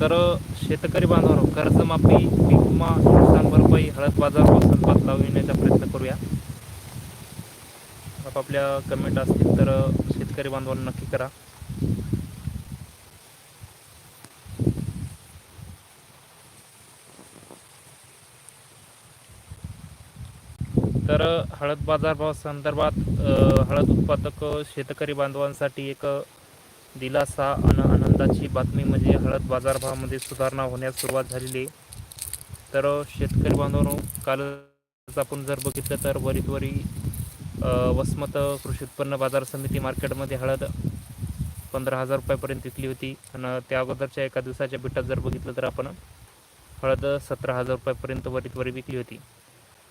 तर शेतकरी बांधवांनो कर्जमाफी पीक विमा नुकसान भरपाई हळद बाजार संपात लावण्याचा प्रयत्न करूया. आपापल्या कमेंट असतील तर शेतकरी बांधवांना नक्की करा. तर हळद बाजारभाव संदर्भात हळद उत्पादक शेतकरी बांधवांसाठी एक दिलासा अन आनंदाची बातमी म्हणजे हळद बाजारभावामध्ये सुधारणा होण्यास सुरुवात झालेली आहे. तर शेतकरी बांधवांनो कालच आपण जर बघितलं तर वरीतवरी वसमत कृषी उत्पन्न बाजार समिती मार्केटमध्ये हळद पंधरा हजार रुपयापर्यंत विकली होती. आणि त्या अगोदरच्या एका दिवसाच्या बिटात जर बघितलं तर आपण हळद सतरा हजार रुपयापर्यंत वरीतवरी विकली होती.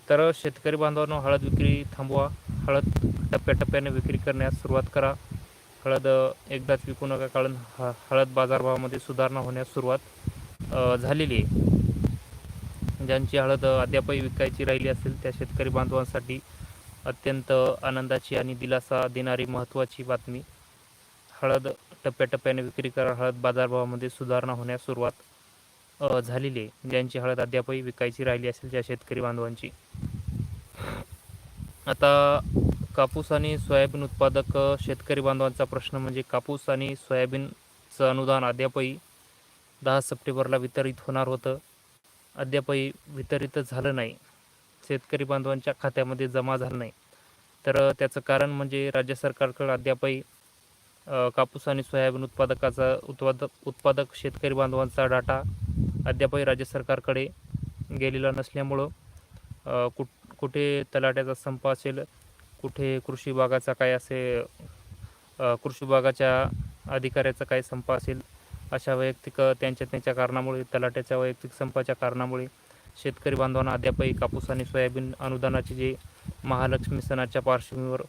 तर शेतकरी बांधवांनो हळद विक्री थांबवा. हळद टप्प्याटप्प्याने विक्री करण्यास सुरुवात करा. हळद एकदाच विकू नका कारण ह हळद बाजारभावामध्ये सुधारणा होण्यास सुरुवात झालेली आहे. ज्यांची हळद अद्यापही विकायची राहिली असेल त्या शेतकरी बांधवांसाठी अत्यंत आनंदाची आणि दिलासा देणारी महत्त्वाची बातमी. हळद टप्प्याटप्प्याने विक्री करा हळद बाजारभावामध्ये सुधारणा होण्यास सुरुवात झालेली आहे. ज्यांची हळद अद्यापही विकायची राहिली असेल त्या शेतकरी बांधवांची. आता कापूस आणि सोयाबीन उत्पादक शेतकरी बांधवांचा प्रश्न म्हणजे कापूस आणि सोयाबीनचं अनुदान अद्यापही दहा सप्टेंबरला वितरित होणार होतं. अद्यापही वितरित झालं नाही. शेतकरी बांधवांच्या खात्यामध्ये जमा झालं नाही. तर त्याचं कारण म्हणजे राज्य सरकारकडं अद्यापही कापूस आणि सोयाबीन उत्पादकाचा उत्पादक उत्पादक शेतकरी बांधवांचा डाटा अद्यापही राज्य सरकारकडे गेलेला नसल्यामुळं कुठ कुठे तलाट्याचा संप असेल कुठे कृषी विभागाचा काय असे कृषी विभागाच्या अधिकाऱ्याचा काय संप असेल अशा वैयक्तिक त्यांच्या त्यांच्या कारणामुळे तलाट्याच्या वैयक्तिक संपाच्या कारणामुळे शेतकरी बांधवांना अद्यापही कापूस आणि सोयाबीन अनुदानाचे जे महालक्ष्मी सणाच्या पार्श्वभूमीवर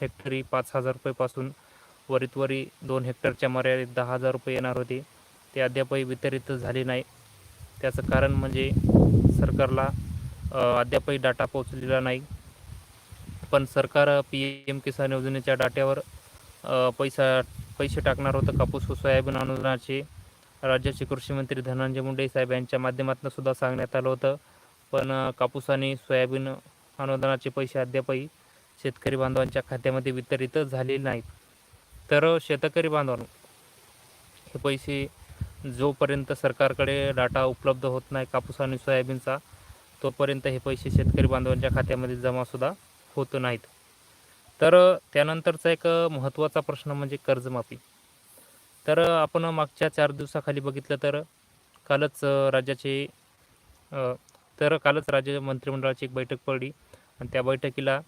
हेक्टरी पाच हजार रुपयेपासून वरीतवरी दोन हेक्टरच्या मर्यादित दहा हजार रुपये येणार होते. ते अद्यापही वितरित झाले नाही. त्याचं कारण म्हणजे सरकारला अद्यापही डाटा पोहोचलेला नाही. पण सरकार पी एम किसान योजनेच्या डाट्यावर पैसा पैसे टाकणार होतं कापूस व सोयाबीन अनुदानाचे. राज्याचे कृषीमंत्री धनंजय मुंडे साहेब यांच्या माध्यमातून सुद्धा सांगण्यात आलं होतं. पण कापूस आणि सोयाबीन अनुदानाचे पैसे अद्यापही शेतकरी बांधवांच्या खात्यामध्ये वितरित झालेले नाहीत. तर शेतकरी बांधवांनो हे पैसे जोपर्यंत सरकारकडे डाटा उपलब्ध होत नाही कापूस आणि सोयाबीनचा तोपर्यंत हे पैसे शेतकरी बांधवांच्या खात्यामध्ये जमासुद्धा होत नाहीत. तर त्यानंतरचा एक महत्त्वाचा प्रश्न म्हणजे कर्जमाफी. तर आपण मागच्या चार दिवसाखाली बघितलं तर कालच राज्याचे तर कालच राज्य मंत्रिमंडळाची एक बैठक पडली. आणि त्या बैठकीला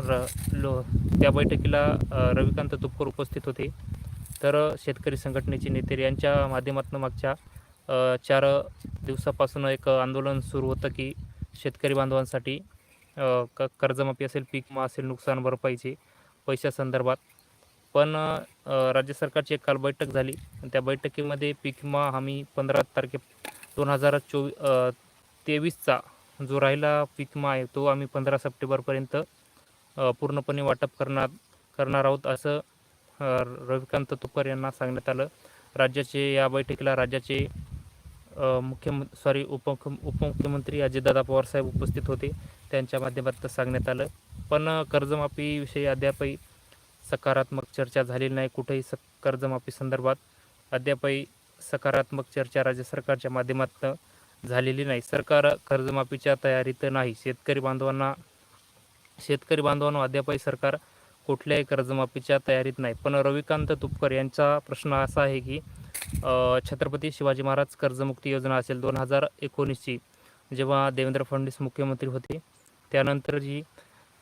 र लो त्या बैठकीला रविकांत तुपकर उपस्थित होते. तर शेतकरी संघटनेचे नेते यांच्या माध्यमातून मागच्या चार दिवसापासून एक आंदोलन सुरू होतं की शेतकरी बांधवांसाठी क कर्जमाफी असेल पीक असेल नुकसान भरपाईचे पैशासंदर्भात पण राज्य सरकारची एक काल बैठक झाली. त्या बैठकीमध्ये पीक विमा हमी पंधरा तारखे दोन हजार चोवी तेवीसचा जो राहिला पीक आहे तो आम्ही पंधरा सप्टेंबरपर्यंत पूर्णपणे वाटप करणार करणार आहोत असं रविकांत तुपर यांना सांगण्यात आलं. राज्याचे या बैठकीला राज्याचे मुख्यम सॉरी उपमुख्य उपमुख्यमंत्री अजितदादा पवारसाहेब उपस्थित होते. त्यांच्या माध्यमातून सांगण्यात आलं. पण कर्जमाफीविषयी अद्यापही सकारात्मक चर्चा झालेली नाही. कुठेही स कर्जमाफी संदर्भात अद्यापही सकारात्मक चर्चा राज्य सरकारच्या माध्यमातून झालेली नाही. सरकार कर्जमाफीच्या तयारीत नाही. शेतकरी बांधवांना शेतकरी बांधवांना अद्यापही सरकार कुठल्याही कर्जमाफीच्या तयारीत नाही. पण रविकांत तुपकर यांचा प्रश्न असा आहे की छत्रपती शिवाजी महाराज कर्जमुक्ती योजना असेल दोन हजार एकोणीसची जेव्हा देवेंद्र फडणवीस मुख्यमंत्री होते त्यानंतर जी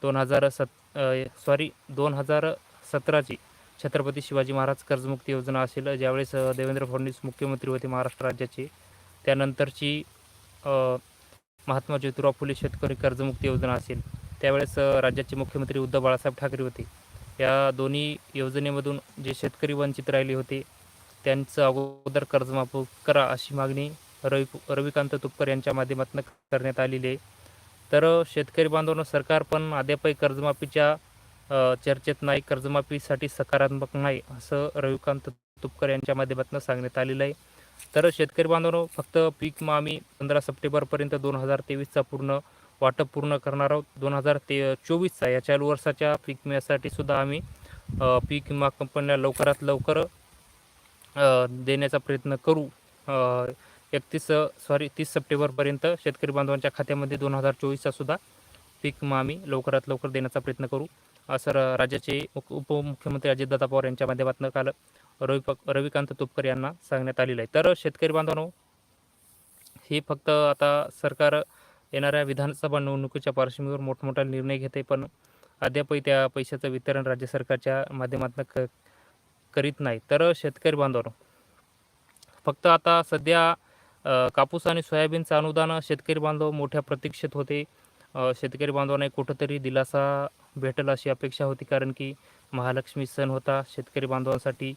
दोन हजार सत सॉरी दोन हजार सतराची छत्रपती शिवाजी महाराज कर्जमुक्ती योजना असेल ज्यावेळेस देवेंद्र फडणवीस मुख्यमंत्री होते महाराष्ट्र राज्याचे त्यानंतरची महात्मा ज्योतिराव फुले शेतकरी कर्जमुक्ती योजना असेल त्यावेळेस राज्याचे मुख्यमंत्री उद्धव बाळासाहेब ठाकरे होते. या दोन्ही योजनेमधून जे शेतकरी वंचित राहिले होते त्यांचं अगोदर कर्जमाफ करा अशी मागणी रवी रविकांत तुपकर यांच्या माध्यमातून करण्यात आलेली आहे. तर शेतकरी बांधवांनो सरकार पण अद्यापही कर्जमाफीच्या चर्चेत नाही कर्जमाफीसाठी सकारात्मक नाही असं रविकांत तुपकर यांच्या माध्यमातून सांगण्यात आलेलं आहे. तर शेतकरी बांधवांनो फक्त पीक मामी आम्ही पंधरा सप्टेंबरपर्यंत दोन हजार तेवीसचा पूर्ण वाटप पूर्ण करणार आहोत. दोन हजार ते चोवीसचा या चालू वर्षाच्या पीक विम्यासाठी सुद्धा आम्ही पीक विमा कंपन्या लवकरात लवकर देण्याचा प्रयत्न करू. एकतीस सॉरी तीस सप्टेंबरपर्यंत शेतकरी बांधवांच्या खात्यामध्ये दोन हजार चोवीसचा सुद्धा पीक विमा आम्ही लवकरात लवकर देण्याचा प्रयत्न करू. असं राज्याचे उप उपमुख्यमंत्री अजितदादा पवार यांच्या माध्यमातून काल रवी रविकांत तुपकर यांना सांगण्यात आलेलं आहे. तर शेतकरी बांधवांनो हे फक्त आता सरकार येणाऱ्या विधानसभा निवडणुकीच्या पार्श्वभूमीवर मोठमोठा निर्णय घेते पण अद्यापही त्या पैशाचं वितरण राज्य सरकारच्या माध्यमातून क करीत नाही. तर शेतकरी बांधवांनो फक्त आता सध्या कापूस आणि सोयाबीनचं अनुदान शेतकरी बांधव मोठ्या प्रतीक्षेत होते. शेतकरी बांधवांना कुठंतरी दिलासा भेटेल अशी अपेक्षा होती कारण की महालक्ष्मी सण होता शेतकरी बांधवांसाठी.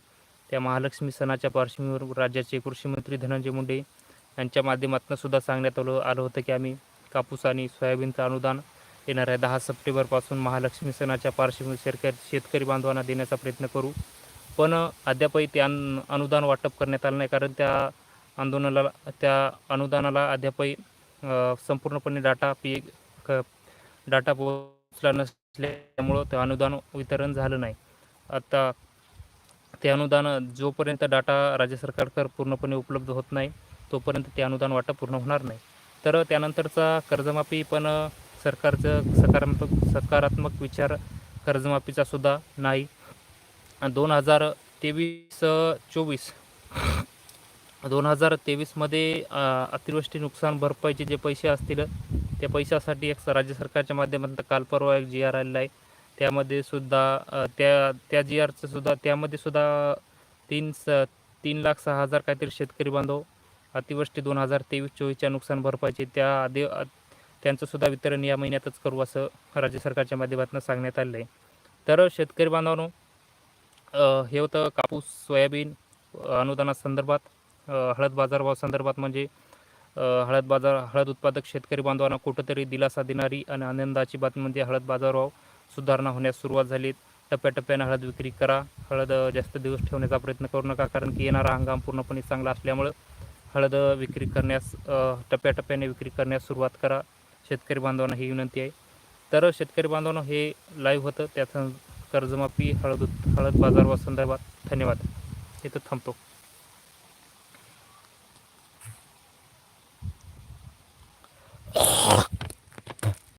त्या महालक्ष्मी सणाच्या पार्श्वभूमीवर राज्याचे कृषीमंत्री धनंजय मुंडे यांच्या माध्यमातून सुद्धा सांगण्यात आलं आलं होतं की आम्ही कापूस आणि सोयाबीनचं अनुदान येणाऱ्या दहा सप्टेंबरपासून महालक्ष्मी सणाच्या पार्श्वभूमीवर शेतकरी शेतकरी बांधवांना देण्याचा प्रयत्न करू. पण अद्यापही ते अन अनुदान वाटप करण्यात आलं नाही. कारण त्या आंदोलनाला त्या अनुदानाला अद्यापही संपूर्णपणे डाटा पी क डाटा पोचला नसल्यामुळं ते अनुदान वितरण झालं नाही. आता ते अनुदान जोपर्यंत डाटा राज्य सरकारकडे पूर्णपणे उपलब्ध होत नाही तोपर्यंत ते अनुदान वाटप पूर्ण होणार नाही. तर त्यानंतरचा कर्जमाफी पण सरकारचं सकारात्मक सकारात्मक विचार कर्जमाफीचा सुद्धा नाही. दोन हजार तेवीस चोवीस. दोन हजार तेवीसमध्ये अतिवृष्टी नुकसान भरपाईचे जे पैसे असतील त्या पैशासाठी एक राज्य सरकारच्या माध्यमातून काल परवा एक जी आर आलेला आहे. त्यामध्ये सुद्धा त्या त्या जी आरचं सुद्धा त्यामध्ये सुद्धा तीन स तीन लाख सहा हजार काहीतरी शेतकरी बांधव अतिवृष्टी दोन हजार तेवीस चोवीसच्या नुकसान भरपाईचे त्या आधी त्यांचंसुद्धा त्यांचं सुद्धा वितरण या महिन्यातच करू असं राज्य सरकारच्या माध्यमातून सांगण्यात आलेलं आहे. तर शेतकरी बांधवांनो हे होतं कापूस सोयाबीन अनुदानासंदर्भात हळद बाजारभाव संदर्भात म्हणजे हळद बाजार हळद उत्पादक शेतकरी बांधवांना कुठंतरी दिलासा देणारी आणि आनंदाची बातमी म्हणजे हळद बाजारभाव सुधारणा होण्यास सुरुवात झाली. टप्प्याटप्प्याने हळद विक्री करा हळद जास्त दिवस ठेवण्याचा प्रयत्न करू नका कारण की येणारा हंगाम पूर्णपणे चांगला असल्यामुळं हळद विक्री करण्यास टप्प्याटप्प्याने विक्री करण्यास सुरुवात करा. शेतकरी बांधवांना ही विनंती आहे. तर शेतकरी बांधवांना हे लाईव्ह होतं. त्याचं कर्जमाफी हळद हळद हळद व संदर्भात धन्यवाद. इथं थांबतो.